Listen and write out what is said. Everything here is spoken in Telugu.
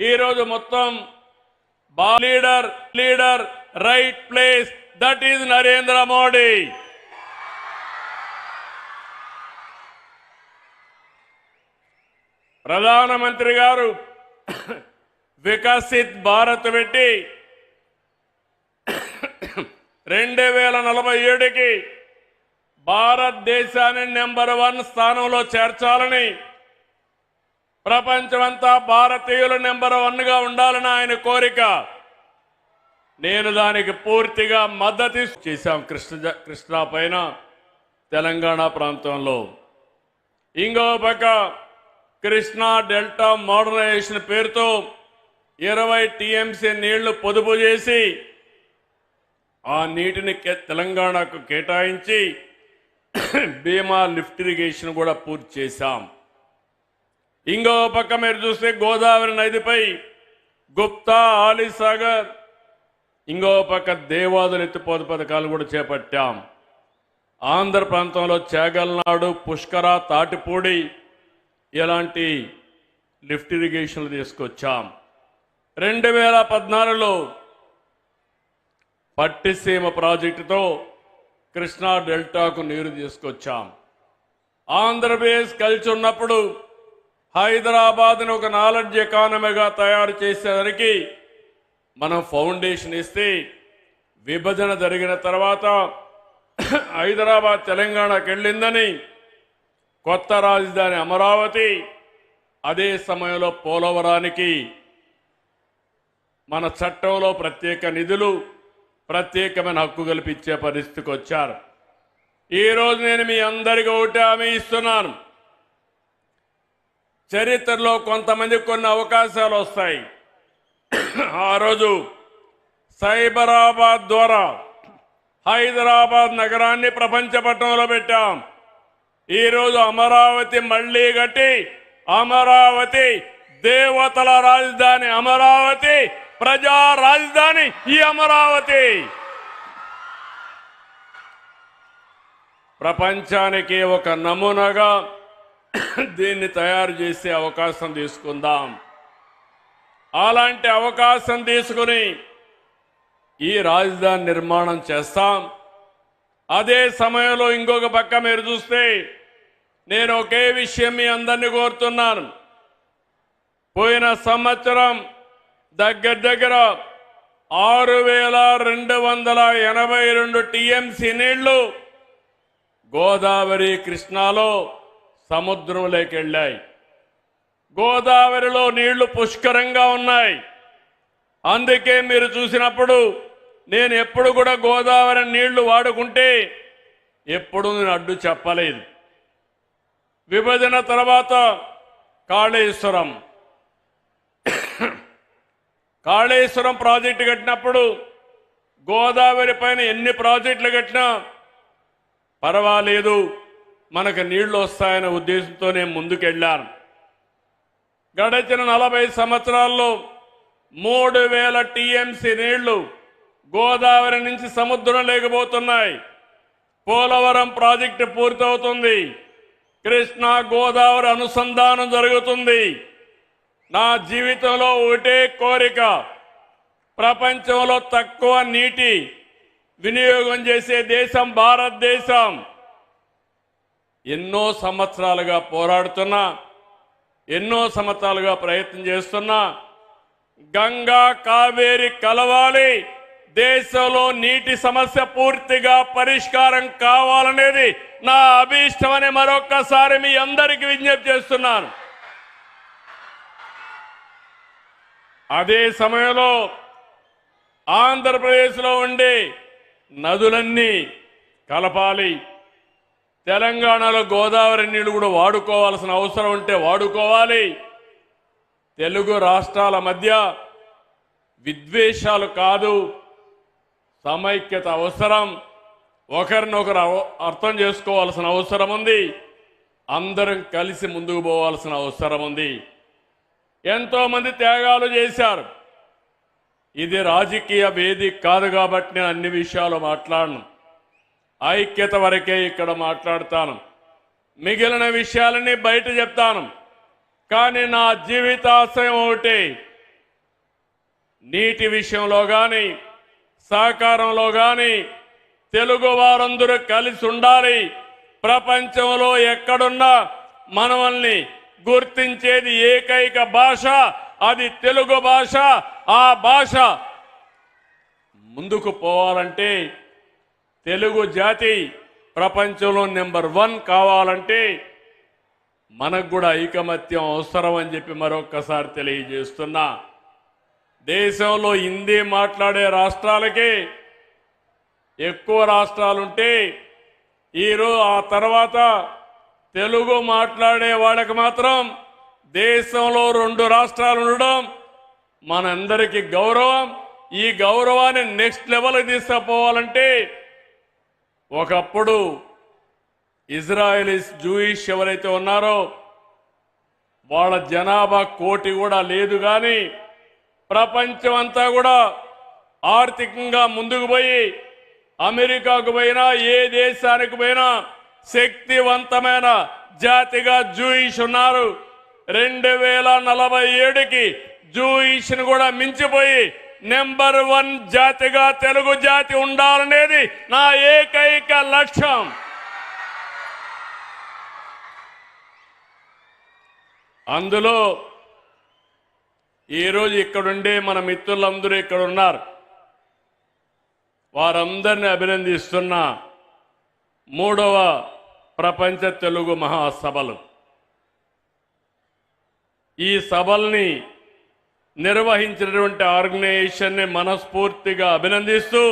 ఈరోజు మొత్తం బా leader leader right place that is Narendra Modi. ప్రధానమంత్రి గారు వికసిత్ భారత్ పెట్టి రెండు వేల నలభై ఏడుకి భారతదేశాన్ని నెంబర్ వన్ స్థానంలో చేర్చాలని ప్రపంచమంతా భారతీయులు నెంబర్ వన్గా ఉండాలని ఆయన కోరిక. నేను దానికి పూర్తిగా మద్దతు చేశాం కృష్ణ కృష్ణా పైన తెలంగాణ ప్రాంతంలో. ఇంకో పక్క కృష్ణా డెల్టా మోడర్నైజేషన్ పేరుతో ఇరవై టీఎంసీ నీళ్ళు పొదుపు చేసి ఆ నీటిని తెలంగాణకు కేటాయించి భీమా లిఫ్ట్ ఇరిగేషన్ కూడా పూర్తి చేశాం. ఇంకో పక్క మీరు చూస్తే గోదావరి నదిపై గుప్తా ఆలీసాగర్ ఇంకో పక్క దేవాదులు ఎత్తిపోత పథకాలు కూడా చేపట్టాం. ఆంధ్ర ప్రాంతంలో చేగల్నాడు పుష్కర తాటిపూడి ఇలాంటి లిఫ్ట్ ఇరిగేషన్లు తీసుకొచ్చాం. రెండు వేల పద్నాలుగులో పట్టిసీమ ప్రాజెక్టుతో కృష్ణా డెల్టాకు నీరు తీసుకొచ్చాం. ఆంధ్రప్రదేశ్ కలిసి ఉన్నప్పుడు హైదరాబాద్ను ఒక నాలెడ్జ్ ఎకానమీగా తయారు చేసేదానికి మనం ఫౌండేషన్ ఇస్తే విభజన జరిగిన తర్వాత హైదరాబాద్ తెలంగాణకు వెళ్ళిందని కొత్త రాజధాని అమరావతి అదే సమయంలో పోలవరానికి మన చట్టంలో ప్రత్యేక నిధులు ప్రత్యేకమైన హక్కు కల్పించే పరిస్థితికి వచ్చారు. ఈ రోజు నేను మీ అందరికీ ఒకటి హామీ ఇస్తున్నాను. చరిత్రలో కొంతమంది కొన్ని అవకాశాలు వస్తాయి. ఆ రోజు సైబరాబాద్ ద్వారా హైదరాబాద్ నగరాన్ని ప్రపంచ పట్టణంలో పెట్టాం. ఈరోజు అమరావతి మళ్ళీ కట్టి అమరావతి దేవతల రాజధాని అమరావతి ప్రజా రాజధాని ఈ అమరావతి. ప్రపంచానికి ఒక నమూనాగా దీన్ని తయారు చేసే అవకాశం తీసుకుందాం. అలాంటి అవకాశం తీసుకుని ఈ రాజధాని నిర్మాణం చేస్తాం. అదే సమయంలో ఇంకొక పక్క మీరు చూస్తే నేను ఒకే విషయం మీ అందరినీ కోరుతున్నాను. పోయిన సంవత్సరం దగ్గర దగ్గర ఆరు వేల రెండు వందల ఎనభై రెండు టీఎంసీ నీళ్ళు గోదావరి కృష్ణాలో సముద్రంలోకి వెళ్ళాయి గోదావరిలో నీళ్ళు పుష్కరంగా ఉన్నాయి. అందుకే మీరు చూసినప్పుడు నేను ఎప్పుడు కూడా గోదావరి నీళ్ళు వాడుకుంటే ఎప్పుడు నేను అడ్డు చెప్పలేదు. విభజన తర్వాత కాళేశ్వరం. కాళేశ్వరం ప్రాజెక్టు కట్టినప్పుడు గోదావరి పైన ఎన్ని ప్రాజెక్టులు కట్టినా పర్వాలేదు. మనకు నీళ్ళు వస్తాయనే ఉద్దేశంతో నేను ముందుకెళ్ళాను. గడిచిన నలభై సంవత్సరాల్లో మూడు వేల టీఎంసీ నీళ్ళు గోదావరి నుంచి సముద్రం లేకపోతున్నాయి. పోలవరం ప్రాజెక్టు పూర్తవుతుంది. కృష్ణా గోదావరి అనుసంధానం జరుగుతుంది. నా జీవితంలో ఒకటే కోరిక ప్రపంచంలో తక్కువ నీటి వినియోగం చేసే దేశం భారతదేశం. ఎన్నో సంవత్సరాలుగా పోరాడుతున్నా ఎన్నో సంవత్సరాలుగా ప్రయత్నం చేస్తున్నా గంగా కావేరి కలవాలి దేశంలో నీటి సమస్య పూర్తిగా పరిష్కారం కావాలనేది నా అభీష్టమని మరొక్కసారి మీ అందరికీ విజ్ఞప్తి చేస్తున్నాను. అదే సమయంలో ఆంధ్రప్రదేశ్లో ఉండే నదులన్నీ కలపాలి. తెలంగాణలో గోదావరి నీళ్ళు కూడా వాడుకోవాల్సిన అవసరం ఉంటే వాడుకోవాలి. తెలుగు రాష్ట్రాల మధ్య విద్వేషాలు కాదు సమైక్యత అవసరం. ఒకరినొకరు అర్థం చేసుకోవాల్సిన అవసరం ఉంది. అందరం కలిసి ముందుకు పోవాల్సిన అవసరం ఉంది. ఎంతోమంది త్యాగాలు చేశారు. ఇది రాజకీయ వేదిక కాదు కాబట్టి నేను అన్ని విషయాలు మాట్లాడను. ఐక్యత వరకే ఇక్కడ మాట్లాడతాను. మిగిలిన విషయాలని బయట చెప్తాను. కానీ నా జీవితాశయం ఒకటి. నీటి విషయంలో కానీ సహకారంలో కానీ తెలుగు వారందరూ కలిసి ఉండాలి. ప్రపంచంలో ఎక్కడున్నా మనల్ని గుర్తించేది ఏకైక భాష అది తెలుగు భాష. ఆ భాష ముందుకు పోవాలంటే తెలుగు జాతి ప్రపంచంలో నెంబర్ వన్ కావాలంటే మనకు కూడా ఐకమత్యం అవసరం అని చెప్పి మరొక్కసారి తెలియజేస్తున్నా. దేశంలో హిందీ మాట్లాడే రాష్ట్రాలకే ఎక్కువ రాష్ట్రాలుంటే ఈరోజు ఆ తర్వాత తెలుగు మాట్లాడే వాళ్ళకి మాత్రం దేశంలో రెండు రాష్ట్రాలు ఉండడం మనందరికీ గౌరవం. ఈ గౌరవాన్ని నెక్స్ట్ లెవెల్కి తీసుకుపోవాలంటే ఒకప్పుడు ఇజ్రాయలీస్ జూయిష్ ఎవరైతే ఉన్నారో వాళ్ళ జనాభా కోటి కూడా లేదు కానీ ప్రపంచం అంతా కూడా ఆర్థికంగా ముందుకు పోయి అమెరికాకు పోయినా ఏ దేశానికి పోయినా శక్తివంతమైన జాతిగా జూయిష్ ఉన్నారు. రెండు వేల నలభై ఏడుకి జూయిష్ను కూడా మించిపోయి నెంబర్ వన్ జాతిగా తెలుగు జాతి ఉండాలనేది నా ఏకైక లక్ష్యం. అందులో ఈరోజు ఇక్కడుండే మన మిత్రులందరూ ఇక్కడ ఉన్నారు వారందరిని అభినందిస్తున్న మూడవ ప్రపంచ తెలుగు మహాసభలు. ఈ సభల్ని నిర్వహించినటువంటి ఆర్గనైజేషన్ని మనస్ఫూర్తిగా అభినందిస్తూ